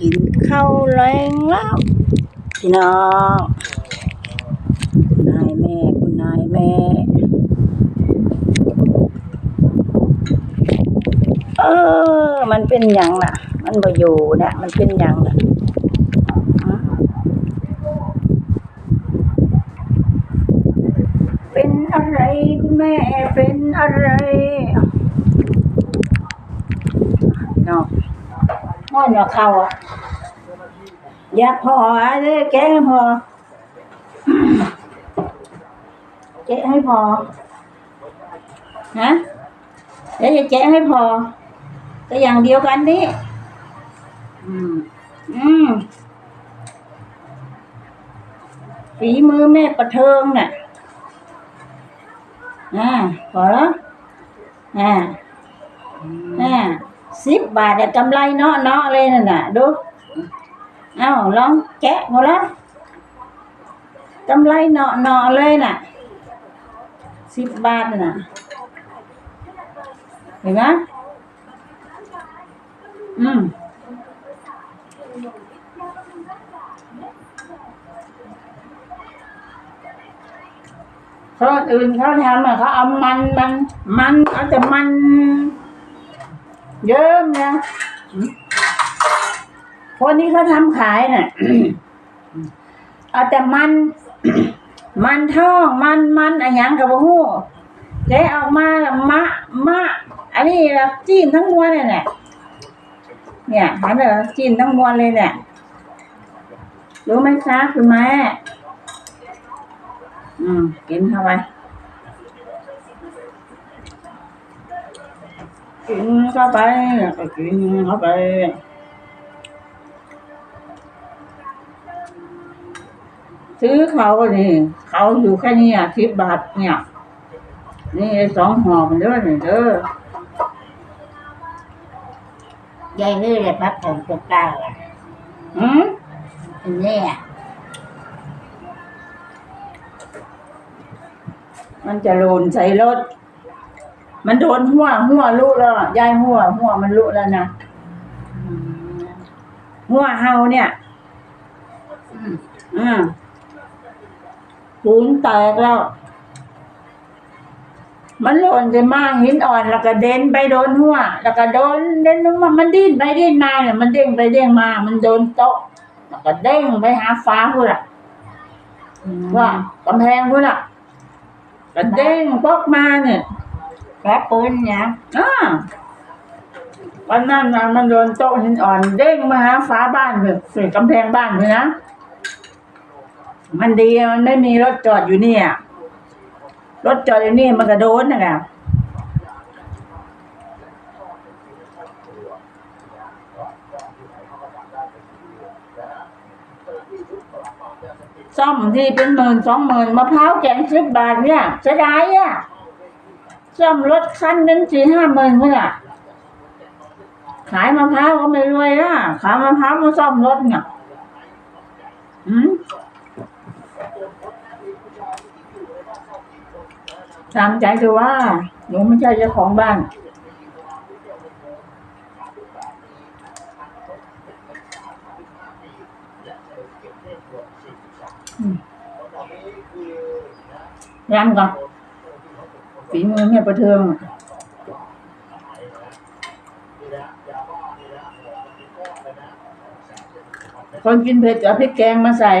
กินข้าวแรงแล้วพี่น้องคุณนายแม่คุณนายแม่เออ มันเป็นยังล่ะ มันบ่อยู่เนี่ยมันเป็นยังล่ะเป็นอะไรคุณแม่เป็นอะไรพี่น้อง ห้อนว่าเขาอะอยากพออะไรแกให้พอแกให้พอฮะเดี๋ยวจะแกะให้พอแต่อย่างเดียวกันนี่อืม อืมฝีมือแม่ประเทิงน่ะอ่าพอแล้วอ่าอ่า สิบบาทแต่กำไรเนาะเนาะเลยนั่นน่ะดูเอ้าลองแกะหมดแล้วกำไรเนาะเนาะเลยน่ะสิบบาทน่ะเห็นไหมอืมคนอื่นเขาทำอะเขาเอามันมันมันเอาแต่มัน เยิ้มนะคนนี้เขาทำขายน่ะเอาแต่มัน มันท่องมันมันอะไรย่างกับหูแกะออกมาละมะมะอันนี้ละจีนทั้งมวลเลยเนี่ยเนี่ยเห็นเหรอจีนทั้งมวลเลยเนี่ยรู้ไหมคะคุณแม่อืมกินเข้าไป กินเข้าไปแล้วก็กินเข้าไปซื้อเขาก็นี่เขาอยู่แค่นี้อะสิบบาทเนี่ย นี่สองห่อมันเด้อนี่เด้อยายนี่เลยพักผ่อนตัวกลางอะอืมอันนี้อะมันจะโลนใส่รถ มันโดนหัวหัวลุแล้วอะยายหัวหัวมันลุแล้วนะอืมหัวเฮาเนี่ยอืมอืมปูนแตกแล้ว มันหล่นจะมาหินอ่อน แล้วก็เด่นไปโดนหัว แล้วก็โดนเด่นลงมามันดิ้นไปดิ้นมาเนี่ยมันเด้งไปเด้งมา มันโดนโต๊ะแล้วก็เด้งไปหาฟ้าพุ่นล่ะว่ากำแพงพุ่นล่ะก็เด้งพอกมาเนี่ย แค่ปืนเนี่ยอ่าวันนั้นน่ะมันโดนโต๊ะหินอ่อนเด้งมาหาฟ้าบ้านเลยส่กำแพงบ้านเลยนะ มันดีมันไม่มีรถจอดอยู่เนี่ย รถจอดอยู่นี่มันก็โดนนะครับซ่อมที่เป็นหมื่นสองหมื่นมะพร้าวแกงสิบบาทเนี่ยเสียดายอะ ซ่อมรถคันนึงสี่ห้าหมื่นเพื่อขายมะพร้าวก็ไม่รวยนะขายมะพร้าวมาซ่อมรถเนี่ยอืมตามใจคือว่าหนูไม่ใช่เจ้าของบ้านอืมยำก่อน ฝีมือแม่ประเทืองคนกินเผ็ดเอาพริกแกงมาใส่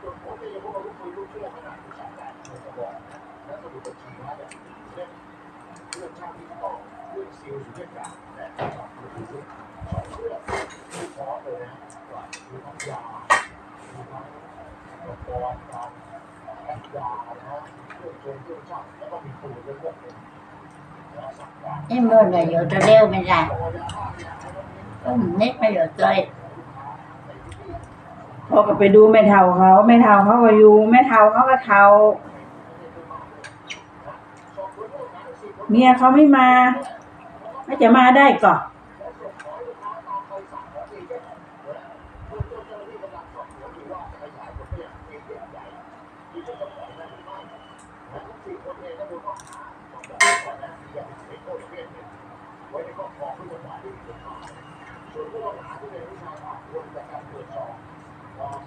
นี่มือเนี่ยอยู่จะเร็วไม่ได้ก็นิดไม่ อยู่เลยพอก็ไปดูแม่เท่าเขาแม่เท่าเขาก็อยู่แม่เท่าเขาก็เท่าเมียเขาไม่มาไม่จะมาได้ก่อน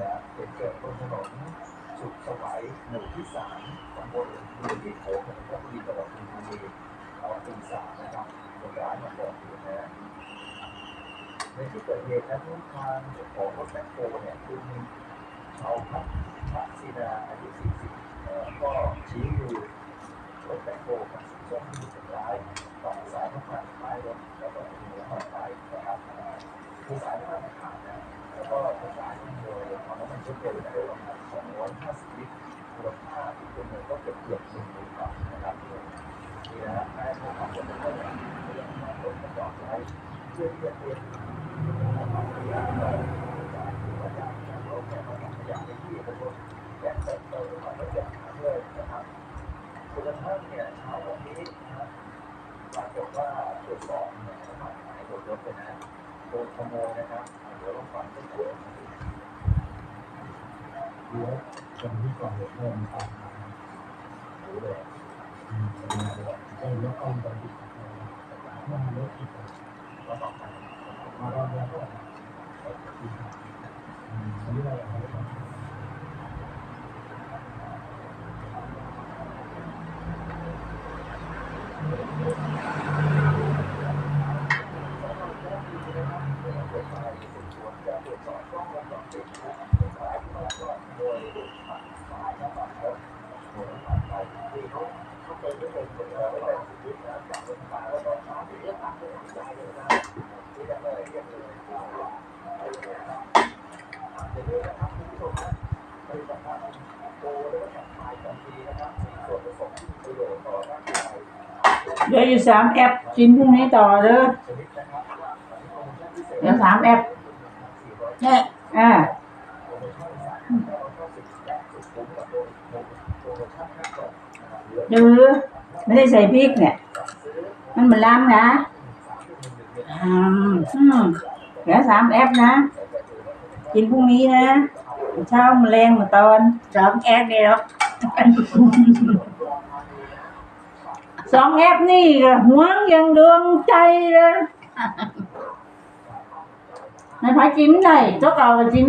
หละเหตุเกิดบนถนนสุขสวัยหมู่ที่สามตำบลมือที่โขงจังหวัดบุรีจังหวัดชลบุรีตอนตีสามนะครับคนร้ายมาก่อเหตุนะในที่เกิดเหตุนั้นทางของรถแบ็คโฮเนี่ยคุณชาวพัฒน์พัศินาอายุ40เอ่อก็ชี้มือ รถแบ็คโฮกับสีส้มที่ถูกทำร้ายต่อสายน้ำมันท้ายรถแล้วก็มีน้ำมันไปนะครับคือสายน้ำมันขาดนแล้วก็ประสานงานโดยเอามน้ำมันเชื้อเพลิงในประมาณ250ลิตรมูลค่าที่เป็นเงินก็เกือบเกือบหนึ่งหมื่นบาทนะครับนี่นะฮะให้ผู้ขับรถก็เนี่ยพยายามนำรถมาจอดไว้เพื่อที่จะเตรียมในการที่จะจับรถเนี่ยมาทำขยะในที่ประชนและเติมเติมความละเอียดด้วยนะครับจนกระทั่งเนี่ยเช้าวันนี้นะครับปรากฏว่าตรวจสอบเนี่ยนะครับหายโดนรถไปนะ โดนขโมยนะครับ เดี๋ยวลองฟังกันดู เดี๋ยวคนที่ก่ อเหตุเริ่มตามมาดูเลยอืมเออแล้วก็ตอนที่ว่ารถที่ผมก็บอกกันมาตอนแรกก็อืมอันนี้เราอย่างไร เดี๋ยวอยู่สามแอปกินพรุ่งนี้ต่อเด้อเดี๋ยวสามแอปเนี่ยอ่าหรือไม่ได้ใส่พริกเนี่ย มันเหมือนล้ำนะอืมอืมเดี๋ยวสามแอปนะ กินพรุ่งนี้นะ เช้ามาแรงมาตอนสองแอดนี่หรอกสองแอปนี่ก็หวงอย่างดวงใจเลยในพายจิ้มได้เจ้าเก่าก็จิ้ม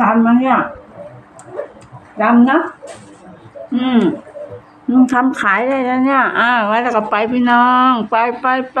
ดำมั้งเนี่ยดำนะ อืมมึงทำขายได้แล้วเนี่ย อ่า ไว้แล้วก็ไปพี่น้อง ไปไปไป